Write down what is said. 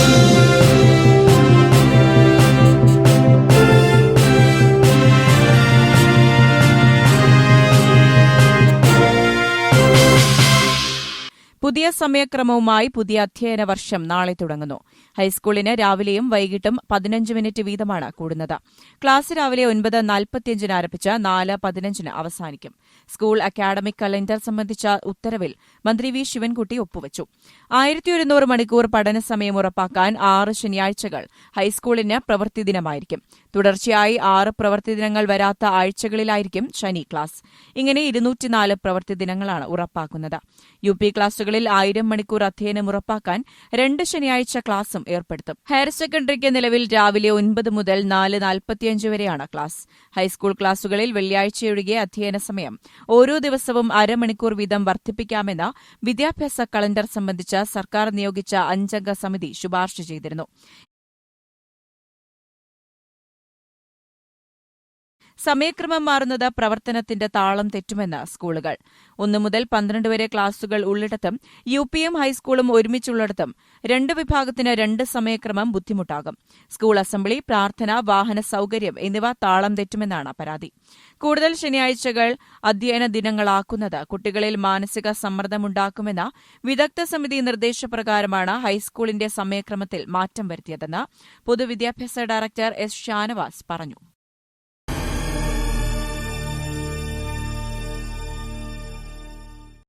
Thank you. പുതിയ സമയക്രമവുമായി പുതിയ അധ്യയന വർഷം നാളെ തുടങ്ങുന്നു. ഹൈസ്കൂളിന് രാവിലെയും വൈകിട്ടും പതിനഞ്ച് മിനിറ്റ് വീതമാണ് കൂടുന്നത്. ക്ലാസ് രാവിലെ ഒൻപത് നാൽപ്പത്തിയഞ്ചിന് ആരംഭിച്ച് നാല് പതിനഞ്ചിന് അവസാനിക്കും. സ്കൂൾ അക്കാഡമിക് കലണ്ടർ സംബന്ധിച്ച ഉത്തരവിൽ മന്ത്രി വി ശിവൻകുട്ടി ഒപ്പുവച്ചു. ആയിരത്തി ഒരുന്നൂറ് മണിക്കൂർ പഠന സമയം ഉറപ്പാക്കാൻ ആറ് ശനിയാഴ്ചകൾ ഹൈസ്കൂളിന് പ്രവൃത്തി ദിനമായിരിക്കും. തുടർച്ചയായി ആറ് പ്രവൃത്തി ദിനങ്ങൾ വരാത്ത ആഴ്ചകളിലായിരിക്കും ശനി ക്ലാസ്. ഇങ്ങനെ ഇരുന്നൂറ്റിനാല് പ്രവൃത്തി ദിനങ്ങളാണ് ഉറപ്പാക്കുന്നത്. യു പി ക്ലാസുകളിൽ ആയിരം മണിക്കൂർ അധ്യയനം ഉറപ്പാക്കാൻ രണ്ട് ശനിയാഴ്ച ക്ലാസും ഏർപ്പെടുത്തും. ഹയർ സെക്കൻഡറിക്ക് നിലവിൽ രാവിലെ ഒൻപത് മുതൽ നാല് നാൽപ്പത്തിയഞ്ച് വരെയാണ് ക്ലാസ്. ഹൈസ്കൂൾ ക്ലാസുകളിൽ വെള്ളിയാഴ്ചയൊഴികെ അധ്യയന സമയം. ഓരോ ദിവസവും അരമണിക്കൂർ വീതം വർദ്ധിപ്പിക്കാമെന്ന വിദ്യാഭ്യാസ കലണ്ടർ സംബന്ധിച്ച സർക്കാർ നിയോഗിച്ച അഞ്ചംഗ സമിതി ശുപാർശ ചെയ്തിരുന്നു. സമയക്രമം മാറുന്നത് പ്രവർത്തനത്തിന്റെ താളം തെറ്റുമെന്ന് സ്കൂളുകൾ. ഒന്നു മുതൽ പന്ത്രണ്ട് വരെ ക്ലാസുകൾ ഉള്ളിടത്തും യു പിയും ഹൈസ്കൂളും ഒരുമിച്ചുള്ളിടത്തും രണ്ട് വിഭാഗത്തിന് രണ്ട് സമയക്രമം ബുദ്ധിമുട്ടാകും. സ്കൂൾ അസംബ്ലി പ്രാർത്ഥന വാഹന സൌകര്യം എന്നിവ താളം തെറ്റുമെന്നാണ് പരാതി. കൂടുതൽ ശനിയാഴ്ചകൾ അധ്യയന ദിനങ്ങളാക്കുന്നത് കുട്ടികളിൽ മാനസിക സമ്മർദ്ദമുണ്ടാക്കുമെന്ന വിദഗ്ധ സമിതി നിർദ്ദേശപ്രകാരമാണ് ഹൈസ്കൂളിന്റെ സമയക്രമത്തിൽ മാറ്റം വരുത്തിയതെന്ന് പൊതുവിദ്യാഭ്യാസ ഡയറക്ടർ എസ് ഷാനവാസ് പറഞ്ഞു.